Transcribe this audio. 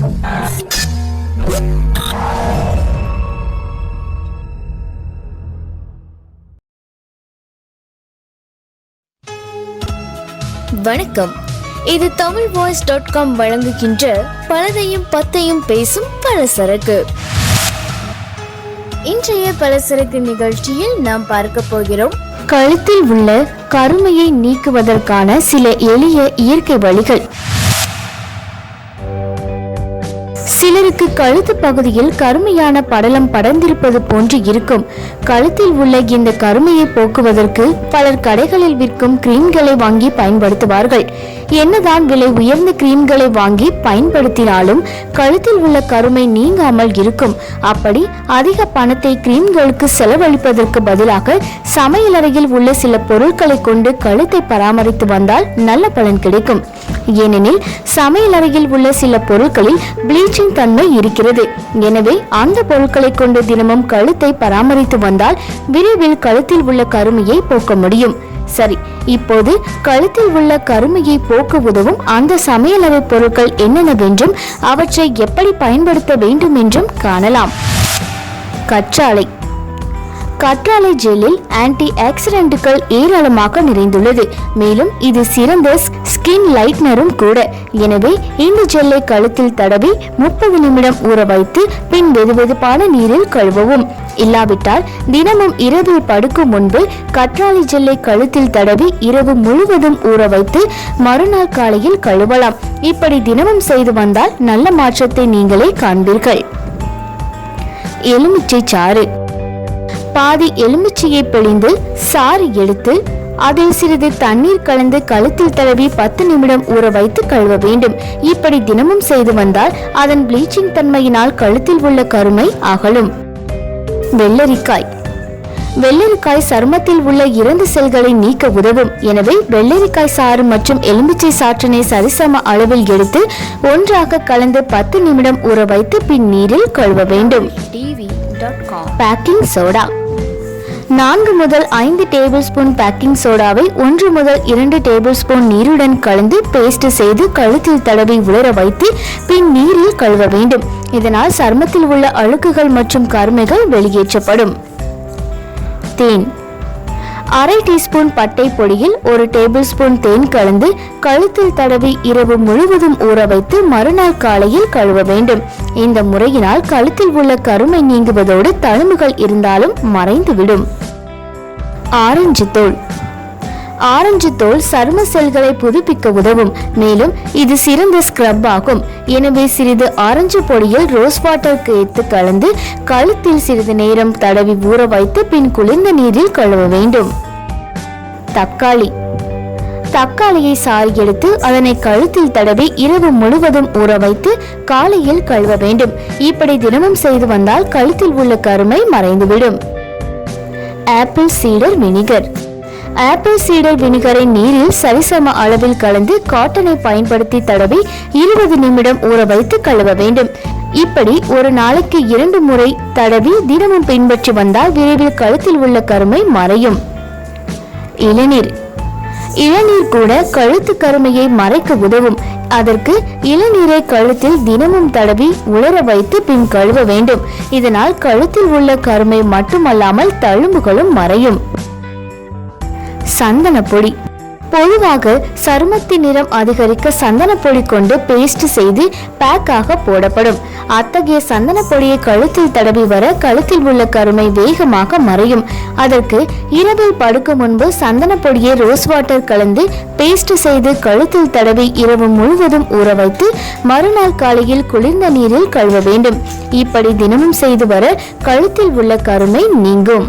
வணக்கம். இது Tamil voice dot com வழங்குகின்ற பலதையும் பத்தையும் பேசும் பலசரக்கு. இன்றைய பலசரக்கு நிகழ்ச்சியில் நாம் பார்க்க போகிறோம் கழுத்தில் உள்ள கருமையை நீக்குவதற்கான சில எளிய இயற்கை வழிகள். சிலருக்கு கழுத்து பகுதியில் கருமையான படலம் படர்ந்திருப்பது போன்று இருக்கும். கழுத்தில் உள்ள இந்த கருமையை போக்குவதற்கு பலர் கடைகளில் விற்கும் கிரீம்களை வாங்கி பயன்படுத்துவார்கள். என்னதான் விலை உயர்ந்த கிரீம்களை வாங்கி பயன்படுத்தினாலும் கழுத்தில் உள்ள கருமை நீங்காமல் இருக்கும். அப்படி அதிக பணத்தை கிரீம்களுக்கு செலவழிப்பதற்கு பதிலாக சமையலறையில் உள்ள சில பொருட்களை கொண்டு கழுத்தை பராமரித்து வந்தால் நல்ல பலன் கிடைக்கும். ஏனெனில் சமையல் அறையில் உள்ள சில பொருட்களில் ப்ளீச்சிங் தன்மை இருக்கிறது. எனவே அந்த பொருட்களை கொண்டு தினமும் கழுத்தை பராமரித்து வந்தால் விரைவில் கழுத்தில் உள்ள கருமையை போக்க முடியும். சரி இப்போது கழுத்தில் உள்ள கருமையை போக்க உதவும் அந்த சமையலறை பொருட்கள் என்னென்னவென்றும் அவற்றை எப்படி பயன்படுத்த வேண்டும் என்றும் காணலாம். கற்றாழை. கற்றாழை ஜெல்லில் ஆன்டி ஆக்சிடென்ட்டுகள் ஏராளமாக நிறைந்துள்ளது. மேலும் இது சிறந்த ஸ்கின் லைட்னரும் கூட. எனவே இந்த ஜெல்லை கழுத்தில் தடவி முப்பது நிமிடம் ஊற வைத்து பின் வெதுவெதுப்பான நீரில் கழுவவும். இல்லாவிட்டால் தினமும் இரவில் படுக்கும் முன்பு கற்றாழை ஜெல்லை கழுத்தில் தடவி இரவு முழுவதும் ஊற வைத்து மறுநாள் காலையில் கழுவலாம். இப்படி தினமும் செய்து வந்தால் நல்ல மாற்றத்தை நீங்களே காண்பீர்கள். எலுமிச்சை சாறு. பாதி எலுமிச்சையை பிழிந்து சாறு எடுத்து அதில் சிறிது தண்ணீர் கலந்து கழுத்தில் தடவி பத்து நிமிடம் ஊற வைத்து கழுவ வேண்டும். இப்படி தினமும் செய்து வந்தால் அதன் ப்ளீச்சிங் தன்மையினால் கழுத்தில் உள்ள கருமை அகலும். வெள்ளரிக்காய். வெள்ளரிக்காய் சருமத்தில் உள்ள இறந்த செல்களை நீக்க உதவும். எனவே வெள்ளரிக்காய் சாறு மற்றும் எலுமிச்சை சாற்றினை சரிசம அளவில் எடுத்து ஒன்றாக கலந்து பத்து நிமிடம் ஊற வைத்து பின் நீரில் கழுவ வேண்டும். Baking soda. நான்கு முதல் ஐந்து டேபிள் ஸ்பூன் பேக்கிங் சோடாவை ஒன்று முதல் இரண்டு டேபிள் ஸ்பூன் நீருடன் கலந்து பேஸ்ட் செய்து கழுத்தில் தடவி உலர வைத்து பின் நீரில் கழுவ வேண்டும். இதனால் சருமத்தில் உள்ள அழுக்குகள் மற்றும் கருமைகள் வெளியேற்றப்படும். தேன். அரை டீஸ்பூன் பட்டை பொடியில் ஒரு டேபிள் ஸ்பூன் தேன் கலந்து கழுத்தில் தடவி இரவு முழுவதும் ஊற வைத்து மறுநாள் காலையில் கழுவ வேண்டும். இந்த முறையினால் கழுத்தில் உள்ள கருமை நீங்குவதோடு தழும்புகள் இருந்தாலும் மறைந்துவிடும். ஆரஞ்சு தோல் ஆரஞ்சு தோல் சரும செல்களை புதுப்பிக்க உதவும். மேலும் இது சிறந்த ஸ்க்ரப் ஆகும். எனவே சிறிது ஆரஞ்சு பொடியில் ரோஸ் வாட்டர் சேர்த்து கலந்து கழுத்தில் சிறிது நேரம் தடவி ஊற வைத்து பின் குளிர்ந்த நீரில் கழுவ வேண்டும். தக்காளி. தக்காளியை சாறு எடுத்து அதனை கழுத்தில் தடவி இரவு முழுவதும் ஊற வைத்து காலையில் கழுவ வேண்டும். இப்படி தினமும் செய்து வந்தால் கழுத்தில் உள்ள கருமை மறைந்துவிடும். ஆப்பிள் சீடர் வினிகர். ஆப்பிள் சீடர் வினிகரை நீரில் சரிசம அளவில் கலந்து காட்டனை பயன்படுத்தி தடவி இருபது நிமிடம் ஊற வைத்து கழுவ வேண்டும். இப்படி ஒரு நாளைக்கு இரண்டு முறை தடவி தினமும் பின்பற்றி வந்தால் விரைவில் கழுத்தில் உள்ள கருமை மறையும். இளநீர். இளநீர் கூட கழுத்து கருமையை மறைக்க உதவும். அதற்கு இளநீரை கழுத்தில் தினமும் தடவி உலர வைத்து பின் கழுவ வேண்டும். இதனால் கழுத்தில் உள்ள கருமை மட்டுமல்லாமல் தழும்புகளும் மறையும். சந்தன பொடி பொதுவாக சருமத்தின் நிறம் அதிகரிக்க சந்தன பொடி கொண்டு பேஸ்ட் செய்து பேக்காக போடப்படும். அத்தகைய சந்தன பொடியை கழுத்தில் தடவி வர கழுத்தில் உள்ள கருமை வேகமாக மறையும். அதற்கு இரவில் படுக்கும் முன்பு சந்தன பொடியை ரோஸ் வாட்டர் கலந்து பேஸ்ட் செய்து கழுத்தில் தடவி இரவு முழுவதும் ஊற வைத்து மறுநாள் காலையில் குளிர்ந்த நீரில் கழுவ வேண்டும். இப்படி தினமும் செய்து வர கழுத்தில் உள்ள கருமை நீங்கும்.